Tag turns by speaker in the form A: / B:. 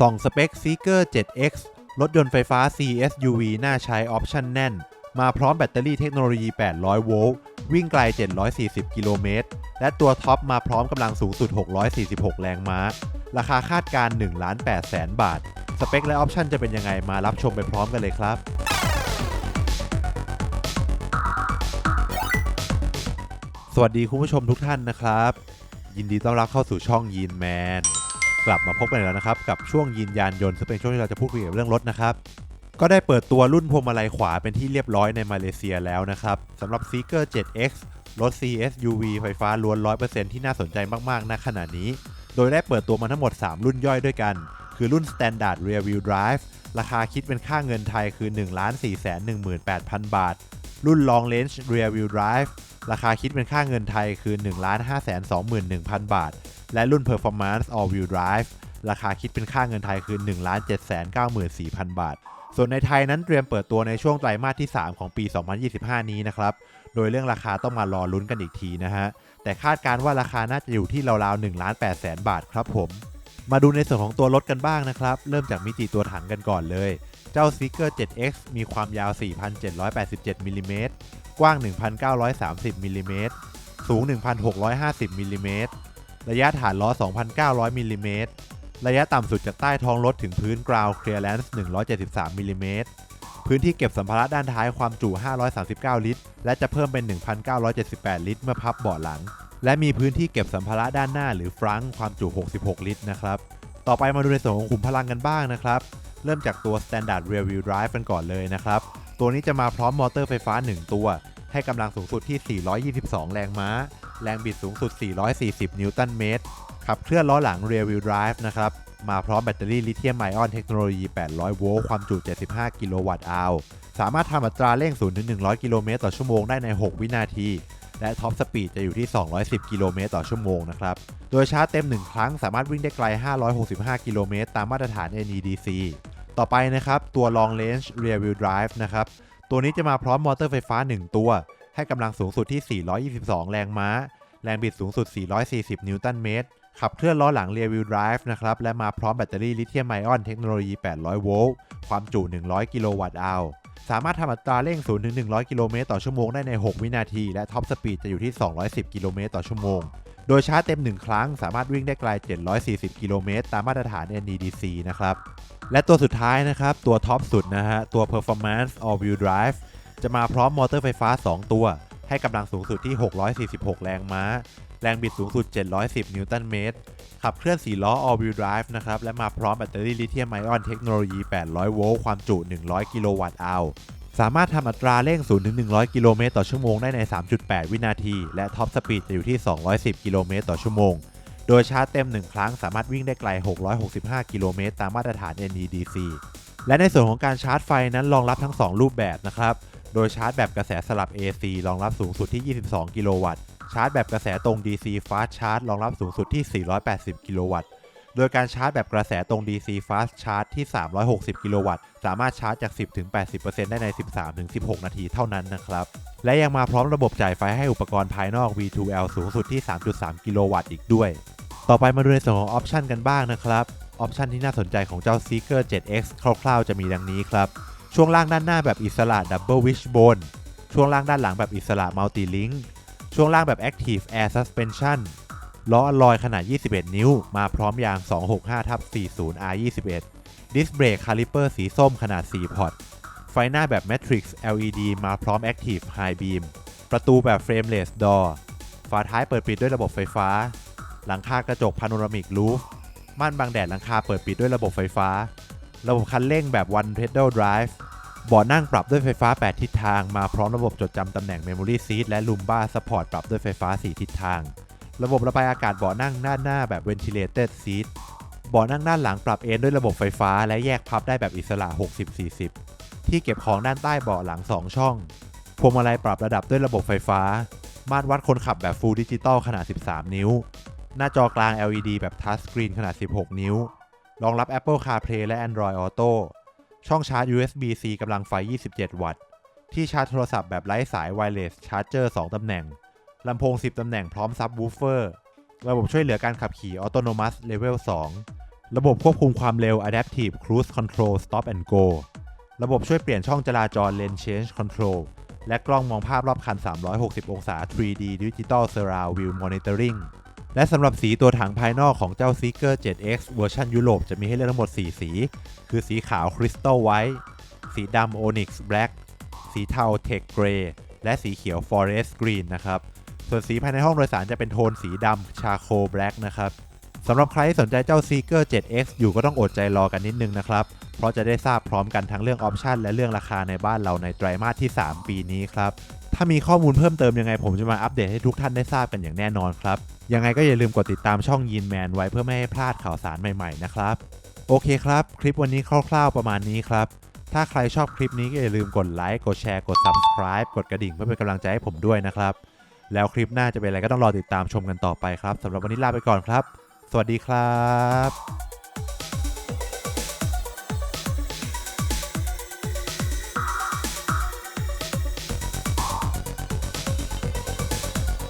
A: ส่องสเปค Seeker 7X รถยนต์ไฟฟ้า CSUV น่าใช้ออปชั่นแน่น มาพร้อมแบตเตอรี่เทคโนโลยี 800 โวลต์ วิ่งไกล 740 กิโลเมตร และตัวท็อปมาพร้อมกำลังสูงสุด 646 แรงม้า ราคาคาดการ1ล้าน8แสนบาท สเปคและออปชั่นจะเป็นยังไงมารับชมไปพร้อมกันเลยครับสวัสดีคุณผู้ชมทุกท่านนะครับ ยินดีต้อนรับเข้าสู่ช่องยีนแมน กลับมาพบกันอีกแล้วนะครับกับช่วงยีนยานยนต์ซึ่งเป็นช่วงที่เราจะพูดคุยเกี่ยวกับเรื่องรถนะครับก็ได้เปิดตัวรุ่นพวงมาลัยขวาเป็นที่เรียบร้อยในมาเลเซียแล้วนะครับสำหรับ Seeker 7X รถ CSUV ไฟฟ้าล้วน 100%ที่น่าสนใจมากๆณขณะนี้ โดยได้เปิดตัวมาทั้งหมด 3 รุ่นย่อยด้วยกัน คือรุ่น Standard Rear Wheel Drive ราคาคิดเป็นค่าเงินไทยคือ 1 4 1 8 0 0 0 บาท รุ่น Long Range Rear Wheel Drive ราคาคิดเป็นค่าเงินไทยคือ 1 5 2 1 0 0 0 บาท และรุ่น Performance All Wheel Drive ราคาคิดเป็นค่าเงินไทยคือ 1 7 9 4 0 0 0 บาท ส่วนในไทยนั้นเตรียมเปิดตัวในช่วงไตรมาสที่ 3 ของปี 2025 นี้นะครับ โดยเรื่องราคาต้องมารอลุ้นกันอีกทีนะฮะ แต่คาดการว่าราคาน่าจะอยู่ที่ราวๆ1ล้าน8แสนบาทครับผม มาดูในส่วนของตัวรถกันบ้างนะครับ เริ่มจากมิติตัวถังกันก่อนเลย เจ้า Seeker 7X มีความยาว 4,787มิลลิเมตรกว้าง 1,930มิลลิเมตรสูง 1,650มิลิเมตร ระยะฐานล้อ 2,900มิลลิเมตรระยะต่ำสุดจากใต้ท้องรถถึงพื้น ground clearance 173มิลลิเมตรพื้นที่เก็บสัมภาระด้านท้ายความจุ 539 ลิตร และจะเพิ่มเป็น 1,978 ลิตร เมื่อพับเบาะหลัง และมีพื้นที่เก็บสัมภาระด้านหน้าหรือฟรังความจุ 66 ลิตรนะครับ ต่อไปมาดูในส่วนของขุมพลังกันบ้างนะครับ เริ่มจากตัว Standard Rear Wheel Drive กันก่อนเลยนะครับ ตัวนี้จะมาพร้อมมอเตอร์ไฟฟ้า 1 ตัว ให้กำลังสูงสุดที่ 422 แรงม้า แรงบิดสูงสุด 440 นิวตันเมตร ขับเคลื่อนล้อหลัง Rear Wheel Drive นะครับ มาพร้อมแบตเตอรี่ลิเธียมไอออนเทคโนโลยี 800 โวลต์ ความจุ 75 กิโลวัตต์อาวสามารถทำอัตราเร่ง0ถึง100 กิโลเมตรต่อชั่วโมงได้ใน 6 วินาที และท็อปสปีดจะอยู่ที่ 210 กิโลเมตรต่อชั่วโมงนะครับ โดยชาร์จเต็ม 1 ครั้งสามารถวิ่งได้ไกล 565 กิโลเมตรตามมาตรฐาน NEDC ต่อไปนะครับ ตัว Long Range Rear Wheel Drive นะครับ ตัวนี้จะมาพร้อมมอเตอร์ไฟฟ้า 1 ตัว ให้กำลังสูงสุดที่ 422 แรงม้า แรงบิดสูงสุด 440 นิวตันเมตร ขับเคลื่อนล้อหลัง Rear Wheel Drive นะครับ และมาพร้อมแบตเตอรี่ลิเธียมไอออนเทคโนโลยี 800 โวลต์ ความจุ 100 กิโลวัตต์อาวสามารถทำอัตราเร่ง0ถึง100 กิโลเมตรต่อชั่วโมงได้ใน 6 วินาที และท็อปสปีดจะอยู่ที่ 210 กิโลเมตรต่อชั่วโมง โดยชาร์จเต็ม 1 ครั้ง สามารถวิ่งได้ไกล 740 กิโลเมตร ตามมาตรฐาน NEDC นะครับ และตัวสุดท้ายนะครับ ตัวท็อปสุดนะฮะ ตัว Performance All Wheel Drive จะมาพร้อมมอเตอร์ไฟฟ้า 2 ตัว ให้กำลังสูงสุดที่ 646 แรงม้า แรงบิดสูงสุด 710 นิวตันเมตร ขับเคลื่อน 4 ล้อ All Wheel Drive นะครับ และมาพร้อมแบตเตอรี่ลิเธียมไอออนเทคโนโลยี 800 โวลต์ ความจุ 100 กิโลวัตต์อาวสามารถทำอัตราเร่ง0ถึง100 กิโลเมตรต่อชั่วโมงได้ใน 3.8 วินาที และท็อปสปีดจะอยู่ที่ 210 กิโลเมตรต่อชั่วโมง โดยชาร์จเต็ม 1 ครั้งสามารถวิ่งได้ไกล 665 กิโลเมตรตามมาตรฐาน NEDC และในส่วนของการชาร์จไฟนั้นรองรับทั้ง 2 รูปแบบนะครับ โดยชาร์จแบบกระแสสลับ AC รองรับสูงสุดที่ 22 กิโลวัตต์ ชาร์จแบบกระแสตรง DC Fast Charge รองรับสูงสุดที่ 480 กิโลวัตต์ โดยการชาร์จแบบกระแสตรง DC Fast Charge ที่ 360 กิโลวัตต์ สามารถชาร์จจาก 10-80%ได้ใน 13-16 นาทีเท่านั้นนะครับ และยังมาพร้อมระบบจ่ายไฟให้อุปกรณ์ภายนอก V2L สูงสุดที่ 3.3 กิโลวัตต์อีกด้วย ต่อไปมาดูในส่วนของออปชันกันบ้างนะครับ ออปชันที่น่าสนใจของเจ้า Seeker 7X คร่าวๆ จะมีดังนี้ครับ ช่วงล่างด้านหน้าแบบอิสระ Double Wishbone ช่วงล่างด้านหลังแบบอิสระ Multi Link ช่วงล่างแบบ Active Air Suspension ล้ออลอยขนาด 21 นิ้ว มาพร้อมยาง 265ทับ40 R21 ดิสเบรกคาลิเปอร์สีส้มขนาด 4 พอร์ต ไฟหน้าแบบ Matrix LED มาพร้อม Active High Beam ประตูแบบ Frameless Door ฝาท้ายเปิดปิดด้วยระบบไฟฟ้า หลังคากระจกพาโนรามิกลูฟม่านบังแดดหลังคาเปิดปิดด้วยระบบไฟฟ้า ระบบคันเร่งแบบ One Pedal Drive เบาะนั่งปรับด้วยไฟฟ้า 8 ทิศทาง มาพร้อมระบบจดจำตำแหน่ง Memory Seat และ Lumbar Support ปรับด้วยไฟฟ้า 4 ทิศทาง ระบบระบายอากาศเบาะนั่งด้านหน้าแบบ Ventilated Seat เบาะนั่งด้านหลังปรับเอนด้วยระบบไฟฟ้า และแยกพับได้แบบอิสระ 60-40 ที่เก็บของด้านใต้เบาะหลัง 2 ช่อง พวงมาลัยปรับระดับด้วยระบบไฟฟ้า มาตรวัดคนขับแบบ Full Digital ขนาด 13 นิ้ว หน้าจอกลาง LED แบบ Touch Screen ขนาด 16 นิ้ว รองรับ Apple CarPlay และ Android Auto ช่องชาร์จ USB-C กำลังไฟ 27 วัตต์ ที่ชาร์จโทรศัพท์แบบไร้สาย Wireless Charger 2ตำแหน่ง ลำโพง 10 ตำแหน่งพร้อมซับวูฟเฟอร์ ระบบช่วยเหลือการขับขี่ Autonomous Level 2ระบบควบคุมความเร็ว Adaptive Cruise Control Stop and Go ระบบช่วยเปลี่ยนช่องจราจร Lane Change Control และกล้องมองภาพรอบคัน 360 องศา 3D Digital Surround View Monitoring และสำหรับสีตัวถังภายนอกของเจ้า Seeker 7X เวอร์ชันยุโรปจะมีให้เลือกทั้งหมด 4 สี คือสีขาว Crystal White สีดำ Onyx Black สีเทา Tech Grey และสีเขียว Forest Green นะครับ ส่วนสีภายในห้องโดยสารจะเป็นโทนสีดำ Charcoal Black นะครับสำหรับใครที่สนใจเจ้า Seeker 7X อยู่ก็ต้องอดใจรอกันนิดนึงนะครับ เพราะจะได้ทราบพร้อมกันทั้งเรื่องออปชันและเรื่องราคาในบ้านเราในไตรมาสที่ 3 ปีนี้ครับ ถ้ามีข้อมูลเพิ่มเติมยังไงผมจะมาอัปเดตให้ทุกท่านได้ทราบกันอย่างแน่นอนครับ ยังไงก็อย่าลืมกดติดตามช่องยีนแมนไว้เพื่อไม่ให้พลาดข่าวสารใหม่ๆนะครับ โอเคครับ คลิปวันนี้คร่าวๆประมาณนี้ครับ ถ้าใครชอบคลิปนี้ก็อย่าลืมกดไลค์กดแชร์กด subscribe กดกระดิ่งเพื่อเป็นกำลังใจให้ผมด้วยนะครับ แล้วคลิปหน้าจะเป็นอะไรก็ต้องรอติดตามชมกันต่อไปครับสำหรับวันนี้ลาไปก่อนครับ สวัสดีครับ